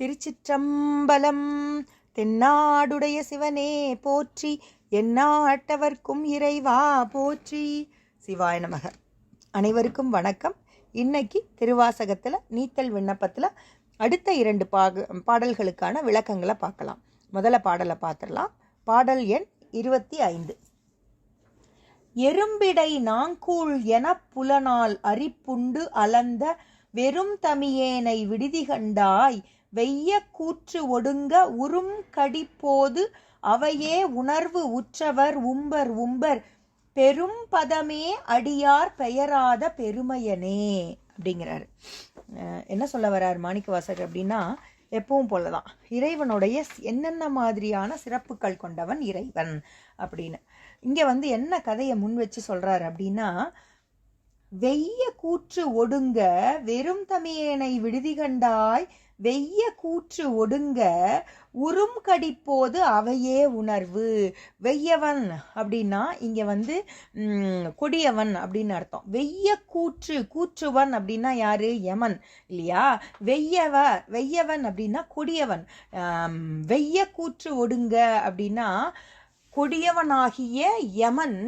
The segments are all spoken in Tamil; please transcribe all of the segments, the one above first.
திருச்சிற்றம்பலம். தென்னாடுடைய சிவனே போற்றி எந்நாட்டவர்க்கும் இறைவா போற்றி. சிவாய நமக. அனைவருக்கும் வணக்கம். இன்னைக்கு திருவாசகத்தில் நீத்தல் விண்ணப்பத்தில் அடுத்த இரண்டு பாக பாடல்களுக்கான விளக்கங்களை பார்க்கலாம். முதல்ல பாடலை பார்த்துடலாம். பாடல் எண் இருபத்தி ஐந்து. எறும்பிடை நாங்கூழ் என புலனால் அரிப்புண்டு அலந்த வெறும் தமியேனை விடுதி கண்டாய் வெய்ய கூற்று ஒடுங்க உறும் கடிப்போது அவையே உணர்வு உற்றவர் உம்பர் உம்பர். பெரும் பதமே அடியார் பெயராத பெருமையனே அப்படிங்கிறாரு. என்ன சொல்ல வர்றார் மாணிக்கவாசகர் அப்படின்னா எப்பவும் போலதான். இறைவனுடைய என்னென்ன மாதிரியான சிறப்புகள் கொண்டவன் இறைவன் அப்படின்னு. இங்கே வந்து என்ன கதையை முன் வச்சு சொல்கிறார் அப்படின்னா வெய்ய கூற்று ஒடுங்க வெறும் தமியேனை விடுதி கண்டாய் வெய்ய கூற்று ஒடுங்க உறும் கடிப்போது அவையே உணர்வு. வெய்யவன் அப்படின்னா இங்கே வந்து கொடியவன் அப்படின்னு அர்த்தம். வெய்ய கூற்று கூற்றுவன் அப்படின்னா யாரு? யமன் இல்லையா? வெய்யவ வெய்யவன் அப்படின்னா கொடியவன். வெய்ய கூற்று ஒடுங்க அப்படின்னா கொடியவனாகிய யமன்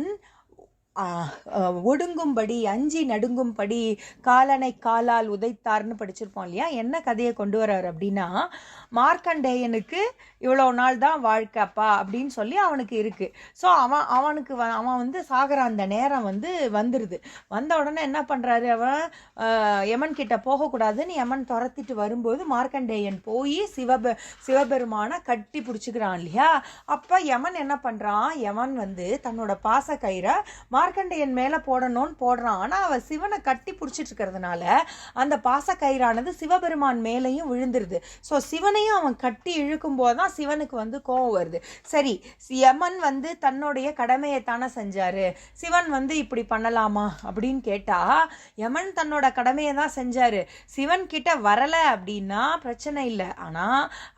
ஒடுங்கும்படி அஞ்சி நடுங்கும்படி காலனை காலால் உதைத்தார்னு படிச்சிருப்போம் இல்லையா? என்ன கதையை கொண்டு வர்றார் அப்படின்னா மார்க்கண்டேயனுக்கு இவ்வளோ நாள் தான் வாழ்க்கைப்பா அப்படின்னு சொல்லி அவனுக்கு இருக்குது ஸோ அவன் அவனுக்கு வ- அவன் வந்து சாகிற அந்த நேரம் வந்து வந்துடுது வந்த உடனே என்ன பண்ணுறாரு அவன்? யமன் கிட்ட போகக்கூடாதுன்னு யமன் துரத்திட்டு வரும்போது மார்க்கண்டேயன் போய் சிவபெ சிவபெருமானை கட்டி பிடிச்சிக்கிறான் இல்லையா? அப்போ யமன் என்ன பண்ணுறான் யமன் வந்து தன்னோட பாச கயிறை மார்க்கண்டையன் மேல போடணும்னு போடுறான். ஆனா அவள் சிவனை கட்டி பிடிச்சிட்டு இருக்கிறதுனால அந்த பாச கயிறானது சிவபெருமான் மேலேயும் விழுந்துருது. ஸோ சிவனையும் அவன் கட்டி இழுக்கும் போதுதான் சிவனுக்கு வந்து கோவம் வருது. சரி யமன் வந்து தன்னுடைய கடமையை தானே செஞ்சாரு. சிவன் வந்து இப்படி பண்ணலாமா அப்படின்னு கேட்டா யமன் தன்னோட கடமையை தான் செஞ்சாரு. சிவன் கிட்ட வரல அப்படின்னா பிரச்சனை இல்லை. ஆனா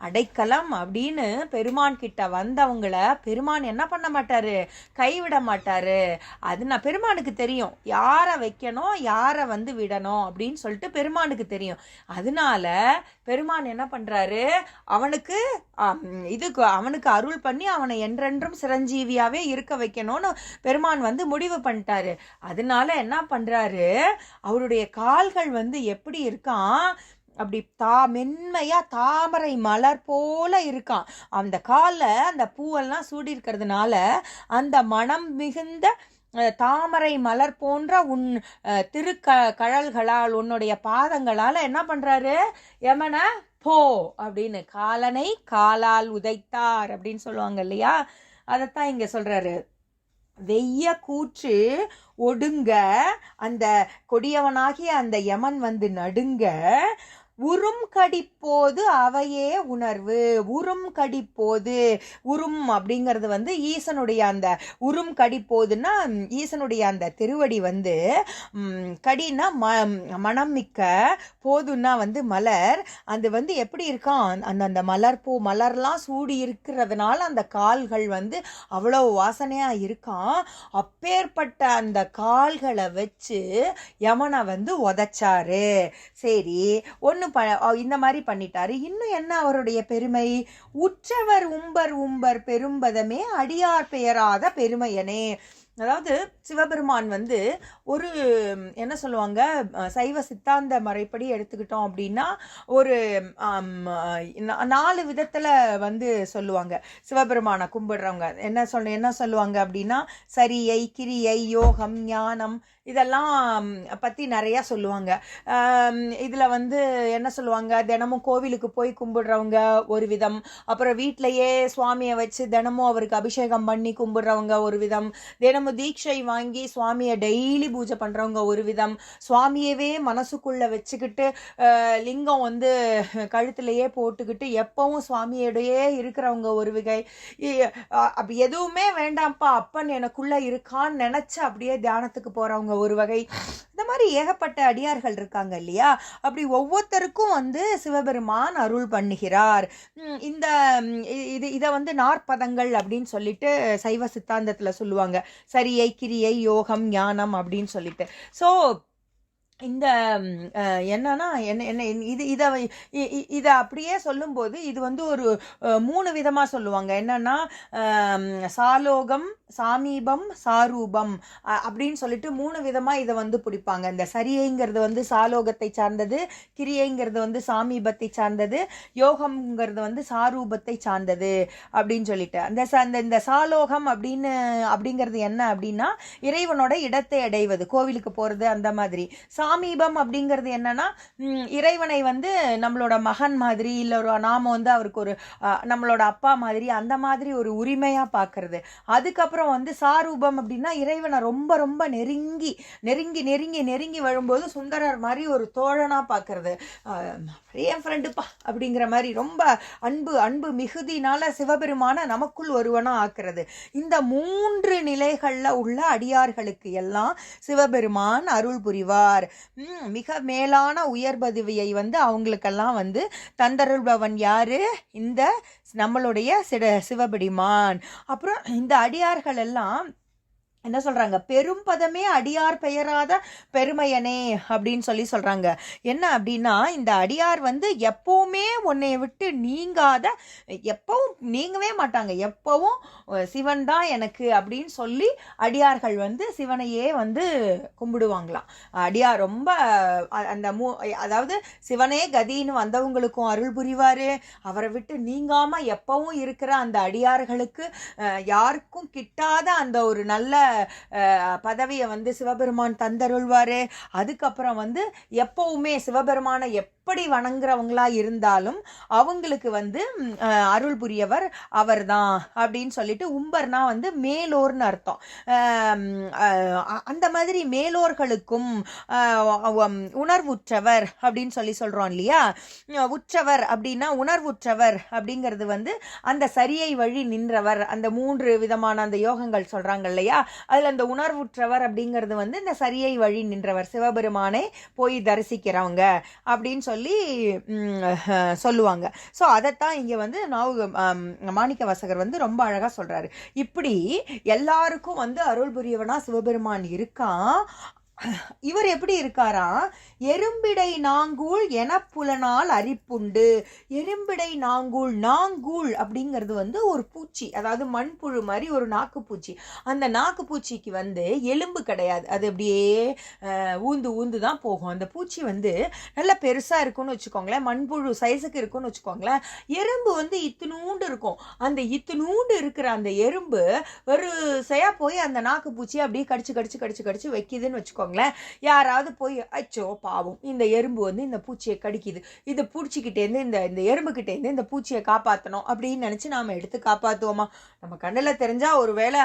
அடைக்கலம் அப்படின்னு பெருமான் கிட்ட வந்தவங்கள பெருமான் என்ன பண்ண மாட்டாரு? கைவிட மாட்டாரு. அது நான் பெருமானுக்கு தெரியும். யாரை வைக்கணும் யாரை வந்து விடணும் அப்படின்னு சொல்லிட்டு பெருமானுக்கு தெரியும். அதனால பெருமான் என்ன பண்ணுறாரு அவனுக்கு இதுக்கு அவனுக்கு அருள் பண்ணி அவனை என்றென்றும் சிரஞ்சீவியாகவே இருக்க வைக்கணும்னு பெருமான் வந்து முடிவு பண்ணிட்டாரு. அதனால என்ன பண்ணுறாரு அவருடைய கால்கள் வந்து எப்படி இருக்கான்? அப்படி தா மென்மையா தாமரை மலர் போல இருக்கான். அந்த காலில் அந்த பூவெல்லாம் சூடி இருக்கிறதுனால அந்த மனம் மிகுந்த தாமரை மலர் போன்ற உன் திருக்க கழல்களால் உன்னுடைய பாதங்களால் என்ன பண்ணுறாரு யமன போ அப்படின்னு காலனை காலால் உதைத்தார் அப்படின்னு சொல்லுவாங்க இல்லையா? அதைத்தான் இங்கே சொல்கிறாரு வெய்ய கூற்று ஒடுங்க அந்த கொடியவனாகிய அந்த யமன் வந்து நடுங்க உறும் கடிப்போது அவையே உணர்வு. உறும் கடிப்போது உறும் அப்படிங்கிறது வந்து ஈசனுடைய அந்த உறும் கடிப்போதுன்னா ஈசனுடைய அந்த திருவடி வந்து கடினா ம மனம் மிக்க போதுன்னா வந்து மலர். அது வந்து எப்படி இருக்கான்? அந்த அந்த மலர் பூ மலர்லாம் சூடி இருக்கிறதுனால அந்த கால்கள் வந்து அவ்வளோ வாசனையாக இருக்கான். அப்பேற்பட்ட அந்த கால்களை வச்சு யமனை வந்து உதைச்சாரு. சரி ஒன்று ப இந்த மாதிரி பண்ணிட்டாரு. இன்னும் என்ன அவருடைய பெருமை? உற்றவர் உம்பர் உம்பர் பெரும்பதமே அடியார் பெயராத பெருமையனே. அதாவது சிவபெருமான் வந்து ஒரு என்ன சொல்லுவாங்க சைவ சித்தாந்த முறைப்படி எடுத்துக்கிட்டோம் அப்படின்னா ஒரு நாலு விதத்தில் வந்து சொல்லுவாங்க. சிவபெருமானை கும்பிடுறவங்க. என்ன சொல் என்ன சொல்லுவாங்க அப்படின்னா சரியை கிரியை யோகம் ஞானம் இதெல்லாம் பற்றி நிறையா சொல்லுவாங்க. இதில் வந்து என்ன சொல்லுவாங்க தினமும் கோவிலுக்கு போய் கும்பிடுறவங்க ஒரு விதம். அப்புறம் வீட்டிலையே சுவாமியை வச்சு தினமும் அவருக்கு அபிஷேகம் பண்ணி கும்பிடுறவங்க ஒரு விதம். தினமும் தீட்சை வாங்கி சுவாமியை டெய்லி பூஜை பண்ணுறவங்க ஒரு விதம் சுவாமியவே மனசுக்குள்ளே வச்சுக்கிட்டு லிங்கம் வந்து கழுத்துலையே போட்டுக்கிட்டு எப்பவும் சுவாமியோடையே இருக்கிறவங்க ஒரு வகை. அப்போ அப்படி எதுவுமே வேண்டாம்ப்பா அப்பன் எனக்குள்ளே இருக்கான்னு நினச்சி அப்படியே தியானத்துக்கு போகிறவங்க ஒரு வகை. இந்த மாதிரி ஏகப்பட்ட அடியார்கள் இருக்காங்க இல்லையா? அப்படி ஒவ்வொருத்தருக்கும் வந்து சிவபெருமான் அருள் பண்ணுகிறார். இந்த இது இதை வந்து நாற்பதங்கள் அப்படின்னு சொல்லிட்டு சைவ சித்தாந்தத்தில் சொல்லுவாங்க. சரியை கிரியை யோகம் ஞானம் அப்படின்னு சொல்லிட்டு. ஸோ இந்த என்னன்னா என்ன என்ன இது இதை இதை அப்படியே சொல்லும்போது இது வந்து ஒரு மூணு விதமாக சொல்லுவாங்க. என்னன்னா சாலோகம் சாமீபம் சாரூபம் அப்படின்னு சொல்லிட்டு மூணு விதமாக இதை வந்து பிடிப்பாங்க. இந்த சரியைங்கிறது வந்து சாலோகத்தை சார்ந்தது கிரியைங்கிறது வந்து சாமீபத்தை சார்ந்தது யோகம்ங்கிறது வந்து சாரூபத்தை சார்ந்தது அப்படின்னு சொல்லிட்டு. அந்த ச- அந்த இந்த சாலோகம் அப்படின்னு அப்படிங்கிறது என்ன அப்படின்னா இறைவனோட இடத்தை அடைவது கோவிலுக்கு போகிறது அந்த மாதிரி. சாமீபம் அப்படிங்கிறது என்னன்னா இறைவனை வந்து நம்மளோட மகன் மாதிரி இல்லை ஒரு நாம வந்து அவருக்கு ஒரு நம்மளோட அப்பா மாதிரி அந்த மாதிரி ஒரு உரிமையாக பார்க்கறது அதுக்கப்புறம் அப்புறம் வந்து சாரூபம் அப்படின்னா இறைவனை ரொம்ப ரொம்ப நெருங்கி நெருங்கி நெருங்கி நெருங்கி வரும்போது சுந்தரர் மாதிரி ஒரு தோழனாக பார்க்கறது என் ஃப்ரெண்டுப்பா அப்படிங்கிற மாதிரி ரொம்ப அன்பு அன்பு மிகுதினால சிவபெருமான நமக்குள் ஒருவனாக ஆக்குறது. இந்த மூன்று நிலைகளில் உள்ள அடியார்களுக்கு எல்லாம் சிவபெருமான் அருள் புரிவார். மிக மேலான உயர் பதவியை வந்து அவங்களுக்கெல்லாம் வந்து தந்தருள்பவன் யாரு? இந்த நம்மளுடைய சிட சிவபெடிமான் அப்புறம் இந்த அடியார்கள் எல்லாம் என்ன சொல்றாங்க? பெரும் பதமே அடியார் பெயராத பெருமையனே அப்படின்னு சொல்லி சொல்றாங்க. என்ன அப்படின்னா இந்த அடியார் வந்து எப்பவுமே உன்னைய விட்டு நீங்காத எப்பவும் நீங்கவே மாட்டாங்க. எப்பவும் சிவன் தான் எனக்கு அப்படின்னு சொல்லி அடியார்கள் வந்து சிவனையே வந்து கும்பிடுவாங்களாம். அடியார் ரொம்ப அந்த மூ அதாவது சிவனே கதின்னு வந்தவங்களுக்கும் அருள் புரிவாரு. அவரை விட்டு நீங்காம எப்பவும் இருக்கிற அந்த அடியார்களுக்கு யாருக்கும் கிட்டாத அந்த ஒரு நல்ல பதவியை வந்து சிவபெருமான் தந்தருள்வார். அதுக்கப்புறம் வந்து எப்போவுமே சிவபெருமானை எப் எப்படி வணங்குறவங்களா இருந்தாலும் அவங்களுக்கு வந்து அருள் புரியவர் அவர் தான் அப்படின்னு சொல்லிட்டு உம்பர்னா வந்து மேலோர்னு அர்த்தம். அந்த மாதிரி மேலோர்களுக்கும் உணர்வுற்றவர் அப்படின்னு சொல்லி சொல்றோம் இல்லையா? உற்றவர் அப்படின்னா உணர்வுற்றவர் அப்படிங்கிறது வந்து அந்த சரியை வழி நின்றவர் அந்த மூன்று விதமான அந்த யோகங்கள் சொல்றாங்க இல்லையா? அதுல அந்த உணர்வுற்றவர் அப்படிங்கிறது வந்து இந்த சரியை வழி நின்றவர் சிவபெருமானை போய் தரிசிக்கிறவங்க அப்படின்னு சொல்லி சொல்லி சொல்லுவாங்க. ஸோ அதைத்தான் இங்க வந்து நாவு மாணிக்க வாசகர் வந்து ரொம்ப அழகா சொல்றாரு. இப்படி எல்லாருக்கும் வந்து அருள் புரியவனா சிவபெருமான் இருக்கான் இவர் எப்படி இருக்காரா? எறும்பிடை நாங்கூழ் என புலனால் அரிப்புண்டு. எறும்பிடை நாங்கூழ் நாங்கூழ் அப்படிங்கிறது வந்து ஒரு பூச்சி அதாவது மண்புழு மாதிரி ஒரு நாக்குப்பூச்சி. அந்த நாக்குப்பூச்சிக்கு வந்து எலும்பு கிடையாது. அது அப்படியே ஊந்து ஊந்து தான் போகும். அந்த பூச்சி வந்து நல்லா பெருசாக இருக்கும்னு வச்சுக்கோங்களேன். மண்புழு சைஸுக்கு இருக்கும்னு வச்சுக்கோங்களேன். எறும்பு வந்து இத்தினூண்டு இருக்கும். அந்த இத்தினூண்டு இருக்கிற அந்த எறும்பு ஒரு வரிசையாக போய் அந்த நாக்குப்பூச்சியை அப்படியே கடிச்சு கடிச்சு கடிச்சு கடிச்சு வைக்குதுன்னு வச்சுக்கோங்களேன். யாராவது போய் அச்சோ பாவம் இந்த எறும்பு வந்து இந்த பூச்சியை கடிக்குது. இது பூச்சிக்கிட்டேருந்து இந்த இந்த எறும்புக்கிட்டேருந்து இந்த பூச்சியை காப்பாற்றணும் அப்படின்னு நினச்சி நாம் எடுத்து காப்பாற்றுவோமா நம்ம கண்ணில் தெரிஞ்சால் ஒரு வேளை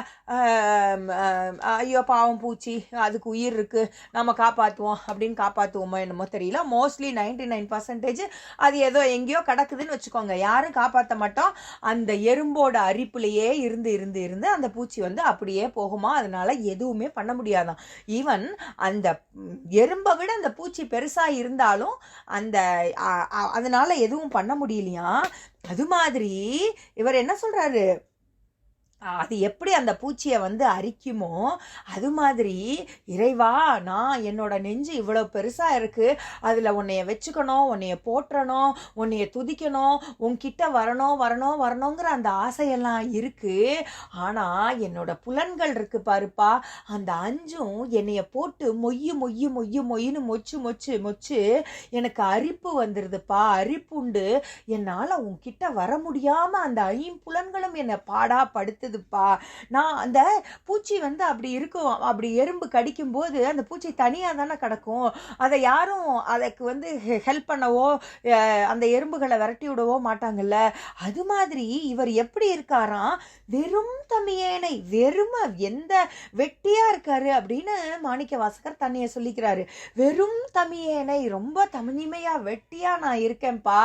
ஐயோ பாவம் பூச்சி அதுக்கு உயிர் இருக்குது நம்ம காப்பாற்றுவோம் அப்படின்னு காப்பாற்றுவோமா என்னமோ தெரியல. மோஸ்ட்லி நைன்டி நைன் பர்சன்டேஜ் அது ஏதோ எங்கேயோ கிடக்குதுன்னு வச்சுக்கோங்க. யாரும் காப்பாற்ற மாட்டோம். அந்த எறும்போட அரிப்புலையே இருந்து இருந்து இருந்து அந்த பூச்சி வந்து அப்படியே போகுமா? அதனால எதுவுமே பண்ண முடியாதாம் ஈவன் அந்த எறும்பை விட அந்த பூச்சி பெருசாக இருந்தாலும் அந்த அதனால் அ- அதனால எதுவும் பண்ண முடியலையா? அது மாதிரி இவர் என்ன சொல்றாரு? அது எப்படி அந்த பூச்சியை வந்து அரிக்குமோ அது மாதிரி இறைவா நான் என்னோட நெஞ்சு இவ்வளோ பெருசாக இருக்குது அதில் உன்னைய வச்சுக்கணும் உன்னைய போற்றணும் உன்னைய துதிக்கணும் உன்கிட்ட வரணும் வரணும் வரணுங்கிற அந்த ஆசையெல்லாம் இருக்குது ஆனால் என்னோட புலன்கள் இருக்கு பாருப்பா. அந்த அஞ்சும் என்னைய போட்டு மொய்யு மொய்யு மொய்யு மொய்னு மொச்சு மொச்சு மொச்சு எனக்கு அரிப்பு வந்துடுதுப்பா அரிப்புண்டு என்னால் உன்கிட்ட வர முடியாமல் அந்த ஐம்புலன்களும் என்னை பாடா இருந்ததுப்பா நான் அந்த பூச்சி வந்து அப்படி இருக்கும் அப்படி எறும்பு கடிக்கும் போது அந்த பூச்சி தனியாக தானே கிடக்கும். அதை யாரும் அதுக்கு வந்து ஹெல்ப் பண்ணவோ அந்த எறும்புகளை விரட்டி விடவோ மாட்டாங்கல்ல. அது மாதிரி இவர் எப்படி இருக்காராம்? வெறும் தமியேனை வெறும எந்த வெட்டியாக இருக்காரு அப்படின்னு மாணிக்க வாசகர் தன்னைய சொல்லிக்கிறாரு. வெறும் தமியேனை ரொம்ப தனிமையா வெட்டியாக நான் இருக்கேன்ப்பா.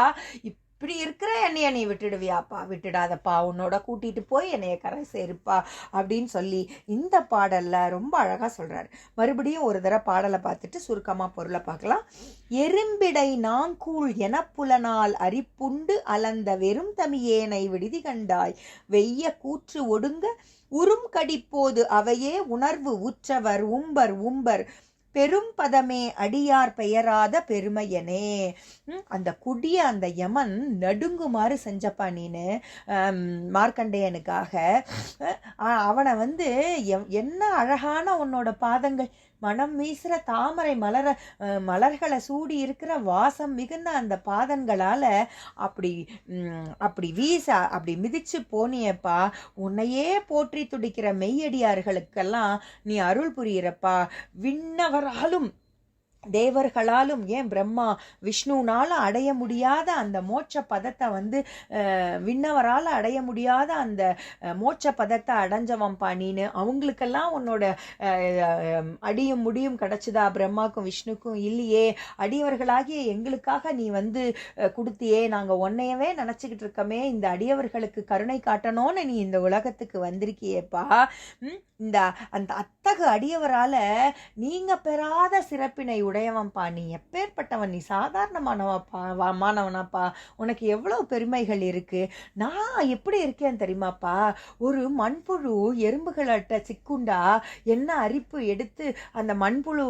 இப்படி இருக்கிற என்னைய நீ விட்டுடுவியாப்பா? விட்டுடாதப்பா. உன்னோட கூட்டிட்டு போய் என்னைய கரை சேருப்பா அப்படின்னு சொல்லி இந்த பாடல்ல ரொம்ப அழகா சொல்றாரு. மறுபடியும் ஒரு தடவை பாடலை பார்த்துட்டு சுருக்கமா பொருளை பார்க்கலாம். எறும்பிடை நாங்கூழ் என புலனால் அரிப்புண்டு அலந்த வெறும் தமியேனை விடுதி கண்டாய். வெய்ய கூற்று ஒடுங்க உறும் கடிப்போது அவையே உணர்வு உற்றவர் உம்பர் உம்பர். பெரும் பதமே அடியார் பெயராத பெருமையனே. அந்த குடிய அந்த யமன் நடுங்குமாறு செஞ்சப்பா நீனு. மார்க்கண்டேயனுக்காக. அவனை வந்து என்ன அழகான உன்னோட பாதங்கள். மனம் வீசுகிற தாமரை மலர மலர்களை சூடி இருக்கிற வாசம் மிகுந்த அந்த பாதங்களால் அப்படி அப்படி வீச அப்படி மிதிச்சு போனியப்பா. உன்னையே போற்றி துடிக்கிற மெய்யடியார்களுக்கெல்லாம் நீ அருள் புரியிறப்பா. விண்ணவராலும் தேவர்களாலும் ஏன் பிரம்மா விஷ்ணுனால அடைய முடியாத அந்த மோட்ச பதத்தை வந்து விண்ணவரால் அடைய முடியாத அந்த மோட்ச பதத்தை அடைஞ்சவன் நீனு அவங்களுக்கெல்லாம் உன்னோட அடியும் முடியும் கிடச்சிதா? பிரம்மாக்கும் விஷ்ணுக்கும் இல்லையே. அடியவர்களாகிய எங்களுக்காக நீ வந்து கொடுத்தியே. நாங்கள் உன்னையவே நினச்சிக்கிட்டு இருக்கோமே. இந்த அடியவர்களுக்கு கருணை காட்டணும்னு நீ இந்த உலகத்துக்கு வந்திருக்கியேப்பா. இந்த அந்த அத்தகு அடியவரால் நீங்கள் பெறாத சிறப்பினை உடையவன்ப்பா நீ எப்பேற்பட்டவன் நீ சாதாரணமானவாப்பா வா- மாணவனாப்பா. உனக்கு எவ்வளோ பெருமைகள் இருக்குது நான் எப்படி இருக்கேன் தெரியுமாப்பா? ஒரு மண்புழு எறும்புகள்கிட்ட சிக்குண்டா? என்ன அரிப்பு எடுத்து அந்த மண்புழு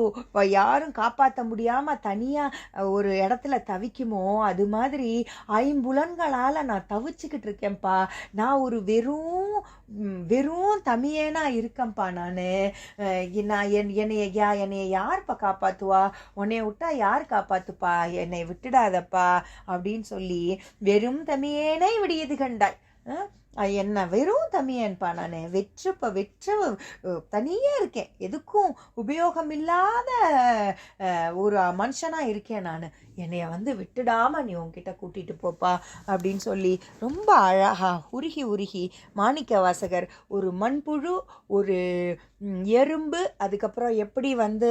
யாரும் காப்பாற்ற முடியாமல் தனியாக ஒரு இடத்துல தவிக்குமோ? அது மாதிரி ஐம்புலன்களால் நான் தவிச்சுக்கிட்டு இருக்கேன்ப்பா. நான் ஒரு வெறும் வெறும் தமியேனா இருக்கேன்ப்பா நான். நான் என் என்னைய யா என்னைய யார்ப்பா காப்பாற்றுவா உன்னை விட்டா யார் காப்பாத்துப்பா? என்னை விட்டுடாதப்பா அப்படின்னு சொல்லி வெறும் தமியேனை விடியது கண்டாய். அஹ், என்ன வெறும் தமியன்பா நான் வெற்றப்ப வெற்ற தனியாக இருக்கேன். எதுக்கும் உபயோகம் இல்லாத ஒரு மனுஷனாக இருக்கேன் நான். என்னைய வந்து விட்டுடாமல் நீ உங்ககிட்ட கூட்டிகிட்டு போப்பா அப்படின்னு சொல்லி ரொம்ப அழகா உருகி உருகி மாணிக்க வாசகர் ஒரு மண்புழு ஒரு எறும்பு அதுக்கப்புறம் எப்படி வந்து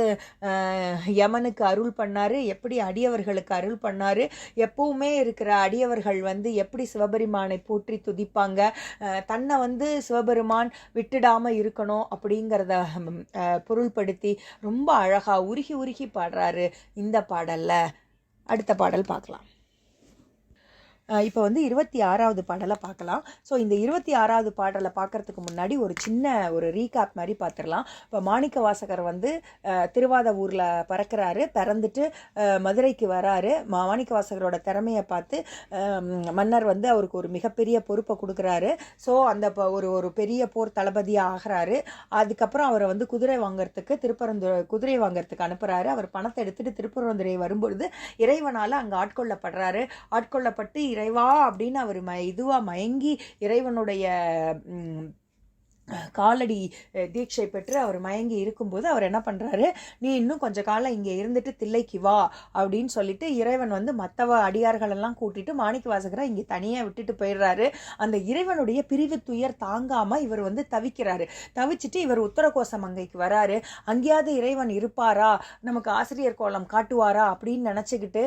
யமனுக்கு அருள் பண்ணார் எப்படி அடியவர்களுக்கு அருள் பண்ணாரு எப்பவுமே இருக்கிற அடியவர்கள் வந்து எப்படி சிவபெருமானை போற்றி துதிப்பாங்க தன்னை வந்து சிவபெருமான் விட்டுடாம இருக்கணும் அப்படிங்கிறத பொருள்படுத்தி ரொம்ப அழகாக உருகி உருகி பாடுறாரு இந்த பாடலில். அடுத்த பாடல் பார்க்கலாம். இப்போ வந்து இருபத்தி ஆறாவது பாடலை பார்க்கலாம். ஸோ இந்த இருபத்தி ஆறாவது பாடலை பார்க்கறதுக்கு முன்னாடி ஒரு சின்ன ஒரு ரீகாப் மாதிரி பார்த்துடலாம். இப்போ மாணிக்க வாசகர் வந்து திருவாத ஊரில் பறக்கிறாரு. பிறந்துட்டு மதுரைக்கு வராரு. மா- மாணிக்க வாசகரோட திறமையை பார்த்து மன்னர் வந்து அவருக்கு ஒரு மிகப்பெரிய பொறுப்பை கொடுக்குறாரு. ஸோ அந்த ப- ஒரு ஒரு பெரிய போர் தளபதியாக ஆகிறாரு. அதுக்கப்புறம் அவரை வந்து குதிரை வாங்குறதுக்கு திருப்பரந்துரை குதிரை வாங்குறதுக்கு அனுப்புகிறாரு அவர் பணத்தை எடுத்துகிட்டு திருப்பரந்துரை வரும்பொழுது இறைவனால அங்கே ஆட்கொள்ளப்படுறாரு. ஆட்கொள்ளப்பட்டு இறைவா அப்படின்னு அவர் ம இதுவா மயங்கி இறைவனுடைய காலடி தீட்சை பெற்று அவர் மயங்கி இருக்கும்போது அவர் என்ன பண்ணுறாரு நீ இன்னும் கொஞ்சம் காலம் இங்கே இருந்துட்டு தில்லைக்கு வா அப்படின்னு சொல்லிட்டு இறைவன் வந்து மற்றவ அடியார்கள் எல்லாம் கூட்டிட்டு மாணிக்க வாசகரை இங்கே தனியாக விட்டுட்டு போயிடுறாரு. அந்த இறைவனுடைய பிரிவு துயர் தாங்காமல் இவர் வந்து தவிக்கிறாரு. தவிச்சிட்டு இவர் உத்தரகோச மங்கைக்கு வராரு. அங்கேயாவது இறைவன் இருப்பாரா? நமக்கு ஆசிரியர் கோலம் காட்டுவாரா? அப்படின்னு நினச்சிக்கிட்டு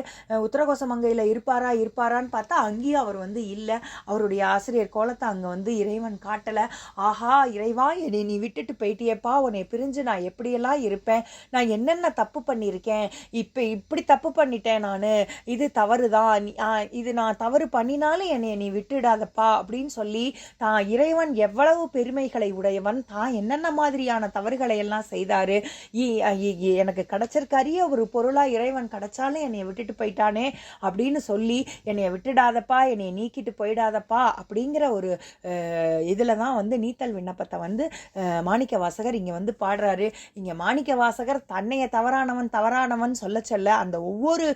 உத்தரகோச மங்கையில் இருப்பாரா இருப்பாரான்னு பார்த்தா அங்கேயும் அவர் வந்து இல்லை. அவருடைய ஆசிரியர் கோலத்தை அங்கே வந்து இறைவன் காட்டலை. ஆஹா இறைவா என்னை நீ விட்டுட்டு போயிட்டியேப்பா. உன்னை பிரிஞ்சு நான் எப்படியெல்லாம் இருப்பேன்? நான் என்னென்ன தப்பு பண்ணியிருக்கேன்? இப்போ இப்படி தப்பு பண்ணிட்டேன் நான். இது தவறு தான் இது நான் தவறு பண்ணினாலும் என்னை நீ விட்டுடாதப்பா அப்படின்னு சொல்லி தான் இறைவன் எவ்வளவு பெருமைகளை உடையவன் தான் என்னென்ன மாதிரியான தவறுகளை எல்லாம் செய்தாரு. இ- எனக்கு கிடைச்சிருக்காரிய ஒரு பொருளாக இறைவன் கிடைச்சாலும் என்னை விட்டுட்டு போயிட்டானே அப்படின்னு சொல்லி என்னை விட்டுடாதப்பா என்னை நீக்கிட்டு போயிடாதப்பா அப்படிங்கிற ஒரு இதில் தான் வந்து நீத்தல் விண்ணப்பம் விண்ணப்பத்தை வந்து மாணிக்க வாசகர் இங்கே வந்து பாடுறாரு. இங்கே மாணிக்க வாசகர் தன்னைய தவறானவன் தவறானவன் சொல்ல சொல்ல அந்த ஒவ்வொரு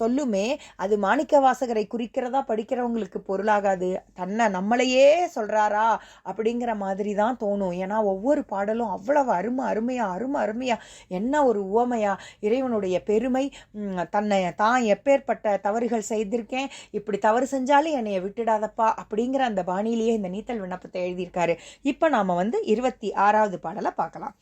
சொல்லுமே அது மாணிக்க வாசகரை குறிக்கிறதா படிக்கிறவங்களுக்கு பொருளாகாது. தன்னை நம்மளையே சொல்கிறாரா அப்படிங்கிற மாதிரி தான் தோணும். ஏன்னா ஒவ்வொரு பாடலும் அவ்வளவு அருமை அருமையாக அருமை அருமையாக என்ன ஒரு உவமையா. இறைவனுடைய பெருமை தன்னை தான் எப்பேற்பட்ட தவறுகள் செய்திருக்கேன். இப்படி தவறு செஞ்சாலும் என்னைய விட்டுடாதப்பா அப்படிங்கிற அந்த பாணியிலேயே இந்த நீத்தல் விண்ணப்பத்தை எழுதியிருக்காரு. இப்போ நாம வந்து இருபத்தி ஆறாவது பாடலை பார்க்கலாம்.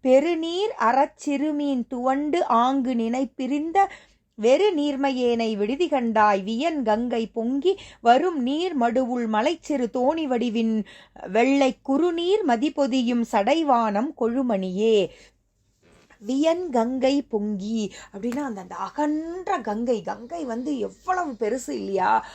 பெருநீர் அறச்சிறுமீன் துவண்டு ஆங்கு நினை பிரிந்த வெறு நீர்மையேனை விடுதி கண்டாய் வியன் கங்கை பொங்கி வரும் நீர் மடுவுள் மலைச்சிறு தோணி வடிவின் வெள்ளை குறுநீர் மதிபொதியும் சடைவானம் கொழுமணியே. வியன் கங்கை பொங்கி அப்படின்னா அந்த அந்த அகன்ற கங்கை. கங்கை வந்து எவ்வளவு பெருசு இல்லையா?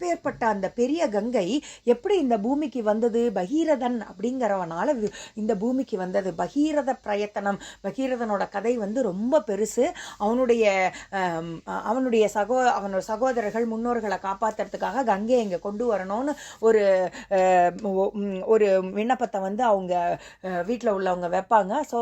அப்பேற்பட்ட அந்த பெரிய கங்கை எப்படி இந்த பூமிக்கு வந்தது? பகீரதன் அப்படிங்கிறவனால வி- இந்த பூமிக்கு வந்தது. பகீரத பிரயத்தனம். பகீரதனோட கதை வந்து ரொம்ப பெருசு. அவனுடைய அவனுடைய சகோ அவனோட சகோதரர்கள் முன்னோர்களை காப்பாத்துறதுக்காக கங்கையை இங்கே கொண்டு வரணும்னு ஒரு ஒரு விண்ணப்பத்தை வந்து அவங்க வீட்டில் உள்ளவங்க வைப்பாங்க. ஸோ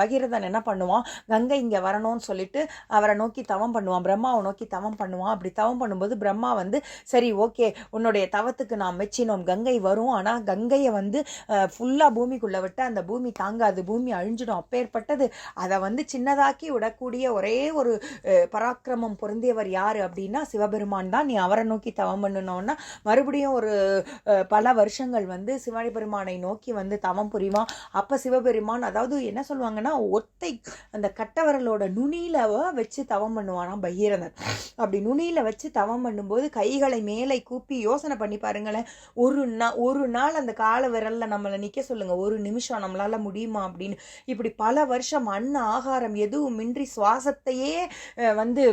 பகீரதன் என்ன பண்ணுவான்? கங்கை இங்கே வரணும்னு சொல்லிட்டு அவரை நோக்கி தவம் பண்ணுவான். பிரம்மாவை நோக்கி தவம் பண்ணுவான். அப்படி தவம் பண்ணும்போது பிரம்மா வந்து சரி ஓகே உன்னுடைய தவத்துக்கு நான் மெச்சினோம். கங்கை வரும். ஆனால் கங்கையை வந்து ஃபுல்லாக பூமிக்குள்ளே விட்டு அந்த பூமி தாங்காது. பூமி அழிஞ்சிடும். அப்பேற்பட்டது. அதை வந்து சின்னதாக்கி விடக்கூடிய ஒரே ஒரு பராக்கிரமம் பொருந்தியவர் யார் அப்படின்னா சிவபெருமான் தான். நீ அவரை நோக்கி தவம் பண்ணணும்னா மறுபடியும் ஒரு பல வருஷங்கள் வந்து சிவபெருமானை நோக்கி வந்து தவம் புரிவான். அப்போ சிவபெருமான் அதாவது என்ன சொல்லுவாங்கன்னா ஒத்தை அந்த கட்டவரலோட நுனியில வச்சு தவம் பண்ணுவானா பகீரதன். அப்படி நுனியில வச்சு தவம் பண்ணும்போது கைகளை மேலே கூப்பி யோசனை பண்ணி பாருங்களேன். ஒரு நா ஒரு நாள் அந்த கால விரலில் நம்மளை நிற்க சொல்லுங்கள் ஒரு நிமிஷம் நம்மளால முடியுமா அப்படின்னு. இப்படி பல வருஷம் அன்ன ஆகாரம் எதுவும் மின்றி சுவாசத்தையே வந்து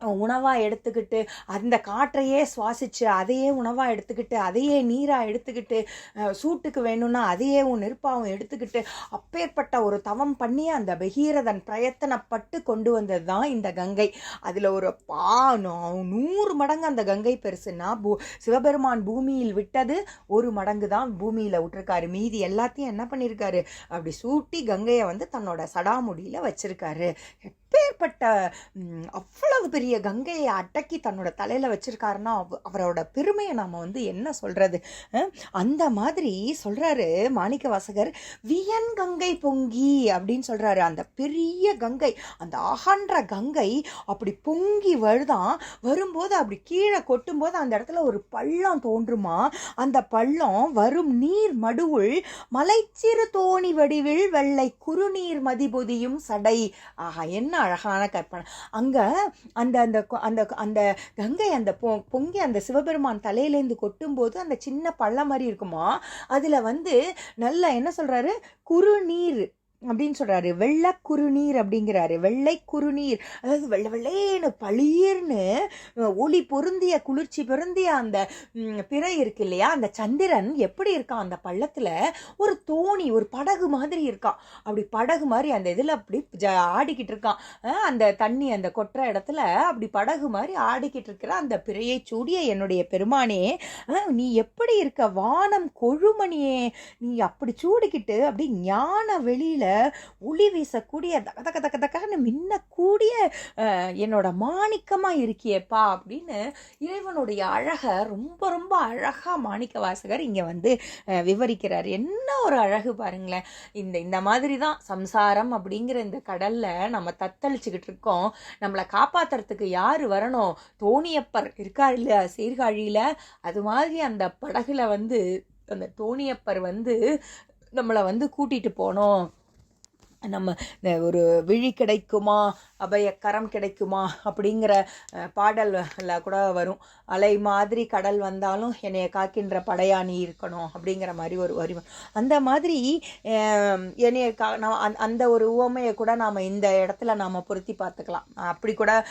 உணவாக எடுத்துக்கிட்டு அந்த காற்றையே சுவாசித்து அதையே உணவாக எடுத்துக்கிட்டு அதையே நீராக எடுத்துக்கிட்டு சூட்டுக்கு வேணும்னா அதையே உன் நெருப்பாகவும் எடுத்துக்கிட்டு அப்பேற்பட்ட ஒரு தவம் பண்ணி அந்த பகீரதன் பிரயத்தனப்பட்டு கொண்டு வந்தது தான் இந்த கங்கை. அதில் ஒரு பா நூறு மடங்கு அந்த கங்கை பெருசுன்னா பூ சிவபெருமான் பூமியில் விட்டது ஒரு மடங்கு தான் பூமியில் விட்டுருக்காரு. மீதி எல்லாத்தையும் என்ன பண்ணியிருக்காரு அப்படி சூட்டி கங்கையை வந்து தன்னோட சடாமுடியில் வச்சிருக்காரு. எப்பேற்பட்ட அவ்வளவு பெரிய கங்கையை அடக்கி தன்னோட தலையில் வச்சுருக்காருன்னா அவரோட பெருமையை நாம் வந்து என்ன சொல்கிறது அந்த மாதிரி சொல்கிறாரு மாணிக்க வாசகர். வியன் கங்கை பொங்கி அப்படின்னு சொல்கிறாரு அந்த பெரிய கங்கை அந்த அகன்ற கங்கை அப்படி பொங்கி வருதான் வரும்போது அப்படி கீழே கொட்டும்போது அந்த இடத்துல ஒரு பள்ளம் தோன்றுமா? அந்த பள்ளம் வரும் நீர் மடுவுள் மலைச்சிறு தோணி வடிவில் வெள்ளை குறுநீர் மதிபொதியும் சடை. ஆஹா என்ன அழகான கற்பனை. அங்கே அந்த அந்த அந்த அந்த கங்கை அந்த பொ- பொங்கி அந்த சிவபெருமான் தலையிலேருந்து கொட்டும்போது அந்த சின்ன பள்ளம் மாதிரி இருக்குமா? அதில் வந்து நல்லா என்ன சொல்றாரு? குறுநீர் அப்படின்னு சொல்கிறாரு வெள்ளை குறுநீர் அப்படிங்கிறாரு. வெள்ளை குறுநீர். அதாவது வெள்ளை வெள்ளேன்னு பளீர்னு ஒளி பொருந்திய குளிர்ச்சி பொருந்திய அந்த பிறை இருக்கு இல்லையா? அந்த சந்திரன் எப்படி இருக்கான்? அந்த பள்ளத்தில் ஒரு தோணி ஒரு படகு மாதிரி இருக்கான். அப்படி படகு மாதிரி அந்த இதில் அப்படி ஜ- ஆடிக்கிட்டு இருக்கான். அந்த தண்ணி அந்த கொட்டுற இடத்துல அப்படி படகு மாதிரி ஆடிக்கிட்டு இருக்கிற அந்த பிறையை சூடிய என்னுடைய பெருமானே நீ எப்படி இருக்க? வானம் கொழுமணியே நீ அப்படி சூடிக்கிட்டு அப்படி ஞான வெளியில் ஒளி வீசக்கூடிய தக தக தக தக்கன்னு மின்னக்கூடிய என்னோட மாணிக்கமாக இருக்கியேப்பா அப்படின்னு இறைவனுடைய அழகை ரொம்ப ரொம்ப அழகாக மாணிக்க வாசகர் இங்கே வந்து விவரிக்கிறார். என்ன ஒரு அழகு பாருங்களேன். இந்த இந்த மாதிரி தான் சம்சாரம் அப்படிங்கிற இந்த கடலில் நம்ம தத்தளிச்சுக்கிட்டு இருக்கோம். நம்மளை காப்பாற்றுறதுக்கு யார் வரணும்? தோணியப்பர் இருக்கார் இல்லையா? சீர்காழியில். அது மாதிரி அந்த படகுல வந்து அந்த தோணியப்பர் வந்து நம்மளை வந்து கூட்டிகிட்டு போனோம். நம்ம ஒரு விழி கிடைக்குமா? அபயக்கரம் கரம் கிடைக்குமா அப்படிங்கிற பாடலில் கூட வரும். அலை மாதிரி கடல் வந்தாலும் என்னைய காக்கின்ற படையாணி இருக்கணும் அப்படிங்கிற மாதிரி ஒரு வரி அந்த மாதிரி என்னைய கா நான் அந்த- அந்த ஒரு உவமையை கூட நாம் இந்த இடத்துல நாம் பொருத்தி பார்த்துக்கலாம். அப்படி கூட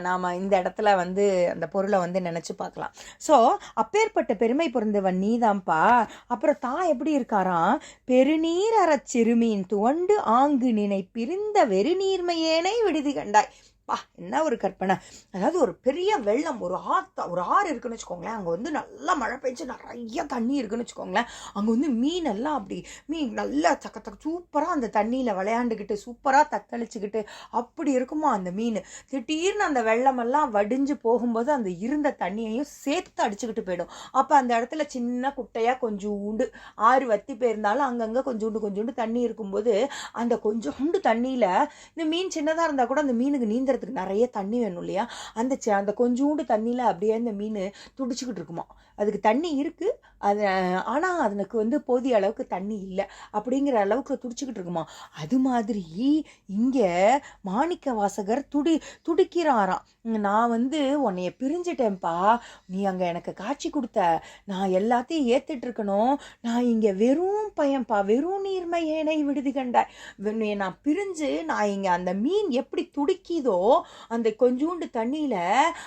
நாம் இந்த இடத்துல வந்து அந்த பொருளை வந்து நினச்சி பார்க்கலாம். ஸோ அப்பேற்பட்ட பெருமை பொருந்தவன் நீதான்ப்பா. அப்புறம் தான் எப்படி இருக்காராம்? பெருநீர் அறச் சிறுமீன் துவண்டு ஆங்கு நினை பிரிந்த வெறுநீர்மையேனை விடுதி கண்டாய் அப்பா என்ன ஒரு கற்பனை. அதாவது ஒரு பெரிய வெள்ளம் ஒரு ஆத்தா ஒரு ஆறு இருக்குன்னு வச்சுக்கோங்களேன். அங்கே வந்து நல்லா மழை பெஞ்சு நிறைய தண்ணி இருக்குன்னு வச்சுக்கோங்களேன். அங்கே வந்து மீன் எல்லாம் அப்படி மீன் நல்லா சக்க தக்க சூப்பராக அந்த தண்ணியில் விளையாண்டுக்கிட்டு சூப்பராக தத்தளிச்சுக்கிட்டு அப்படி இருக்குமா அந்த மீன். திடீர்னு அந்த வெள்ளமெல்லாம் வடிஞ்சு போகும்போது அந்த இருந்த தண்ணியையும் சேர்த்து அடிச்சுக்கிட்டு போயிடும். அப்போ அந்த இடத்துல சின்ன குட்டையாக கொஞ்சோண்டு ஆறு வத்தி போயிருந்தாலும் அங்கங்கே கொஞ்சோண்டு கொஞ்சோண்டு தண்ணி இருக்கும்போது அந்த கொஞ்சோண்டு தண்ணியில் இந்த மீன் சின்னதாக இருந்தால் கூட அந்த மீனுக்கு நீந்தறதுக்கு நிறைய தண்ணி வேணும் இல்லையா? அந்த அந்த கொஞ்சோண்டு தண்ணியில் அப்படியே அந்த மீன் துடிச்சிக்கிட்டு இருக்குமா? அதுக்கு தண்ணி இருக்குது அது ஆனால் அதனுக்கு வந்து போதிய அளவுக்கு தண்ணி இல்லை. அப்படிங்கிற அளவுக்கு துடிச்சிக்கிட்டு இருக்குமா? அது மாதிரி இங்கே மாணிக்க வாசகர் துடி துடிக்கிறாராம். நான் வந்து உன்னைய பிரிஞ்சிட்டேன்ப்பா. நீ அங்கே எனக்கு காட்சி கொடுத்த நான் எல்லாத்தையும் ஏத்துட்டு இருக்கணும். நான் இங்கே வெறும் பையன்பா வெறும் நீர்மையேனை விடுதி கண்டாய். நான் பிரிஞ்சு நான் இங்கே அந்த மீன் எப்படி துடிக்கிதோ அந்த கொஞ்சூண்டு தண்ணியில்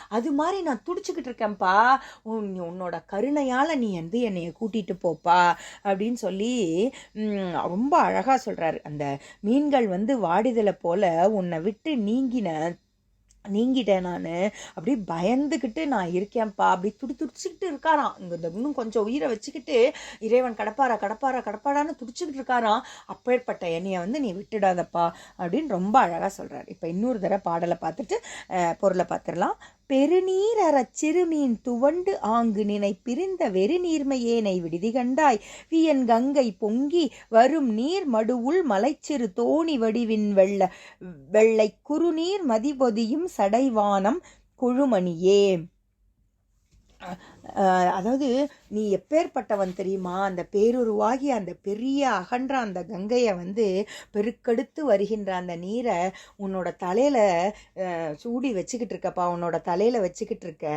அது மாதிரி நான் துடிச்சுக்கிட்டு இருக்கேன்ப்பா. உன் உன்னோட கருணையால் நீ வந்து என்னைய கூட்டிகிட்டு போப்பா அப்படின்னு சொல்லி ரொம்ப அழகாக சொல்கிறாரு அந்த மீன்கள் வந்து வாடிதலை போல உன்னை விட்டு நீங்கின நீங்கிட்டேன் நான். அப்படியே பயந்துக்கிட்டு நான் இருக்கேன்ப்பா. அப்படி துடி துடிச்சிக்கிட்டு இருக்காராம். இந்த இன்னும் கொஞ்சம் உயிரை வச்சுக்கிட்டு இறைவன் கடப்பாரா கடப்பாரா கடப்பாடான்னு துடிச்சிக்கிட்டு இருக்காராம். அப்பேற்பட்ட என்னைய வந்து நீ விட்டுடாதப்பா அப்படின்னு ரொம்ப அழகாக சொல்கிறார் இப்போ இன்னொரு தடவை பாடலை பார்த்துட்டு பொருளை பார்த்துடலாம். பெருநீர் அறச் சிறுமீன் துவண்டு ஆங்கு நினை பிரிந்த வெறுநீர்மையேனை விடுதி கண்டாய். வியன் கங்கை பொங்கி வரும் நீர் மடுவுள் மலைச்சிறு தோணி வடிவின் வெள்ள வெள்ளை குறுநீர் மதிபொதியும் சடைவானம் குழுமணியே. அதாவது நீ எப்பேற்பட்டவன் தெரியுமா? அந்த பேருருவாகி அந்த பெரிய அகன்ற அந்த கங்கையை வந்து பெருக்கெடுத்து வருகின்ற அந்த நீரை உன்னோட தலையில் சூடி வச்சுக்கிட்டு இருக்கப்பா. உன்னோட தலையில் வச்சுக்கிட்டு இருக்க.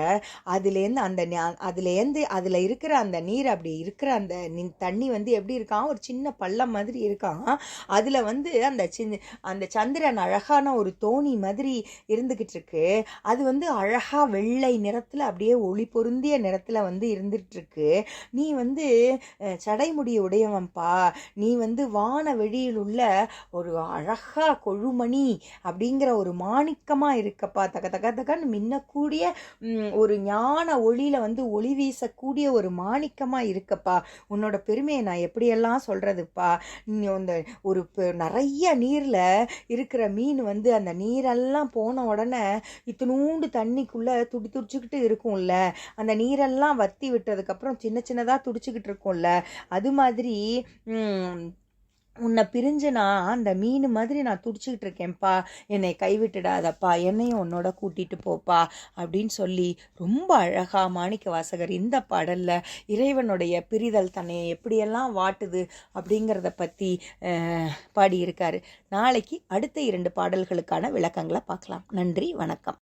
அதுலேருந்து அந்த அதுலேருந்து அதில் இருக்கிற அந்த நீர் அப்படி இருக்கிற அந்த தண்ணி வந்து எப்படி இருக்கான்? ஒரு சின்ன பள்ளம் மாதிரி இருக்கான். அதில் வந்து அந்த சின்ன அந்த சந்திரன் அழகான ஒரு தோணி மாதிரி இருந்துக்கிட்டு இருக்கு. அது வந்து அழகாக வெள்ளை நிறத்தில் அப்படியே ஒளி பொருந்திய இடத்துல வந்து இருந்துட்டுருக்கு. நீ வந்து அஹ், சடைமுடி உடையவன்ப்பா நீ வந்து வான வெளியில் உள்ள ஒரு அழகா கொழுமணி அப்படிங்கிற ஒரு மாணிக்கமாக இருக்கப்பா. தக தக தகன்னு மின்னக்கூடிய ஒரு ஞான ஒளியில் வந்து ஒளி வீசக்கூடிய ஒரு மாணிக்கமாக இருக்கப்பா. உன்னோட பெருமையை நான் எப்படியெல்லாம் சொல்கிறதுப்பா நீ அந்த ஒரு பெ- நிறைய நீரில் இருக்கிற மீன் வந்து அந்த நீரெல்லாம் போன உடனே இத்தினூண்டு தண்ணிக்குள்ளே துடி துடிச்சுக்கிட்டு இருக்கும்ல. அந்த நீரெல்லாம் வத்தி விட்டதுக்கப்புறம் சின்ன சின்னதாக துடிச்சிக்கிட்டு இருக்கும்ல அது மாதிரி உன்னை பிரிஞ்சு நான் அந்த மீன் மாதிரி நான் துடிச்சிக்கிட்டு இருக்கேன்ப்பா. என்னை கைவிட்டுடாதப்பா. என்னையும் உன்னோட கூட்டிகிட்டு போப்பா அப்படின்னு சொல்லி ரொம்ப அழகா மாணிக்க வாசகர் இந்த பாடலில் இறைவனுடைய பிரிதல் தன்னை எப்படியெல்லாம் வாட்டுது அப்படிங்கிறத பற்றி பாடியிருக்காரு. நாளைக்கு அடுத்த இரண்டு பாடல்களுக்கான விளக்கங்களை பார்க்கலாம். நன்றி வணக்கம்.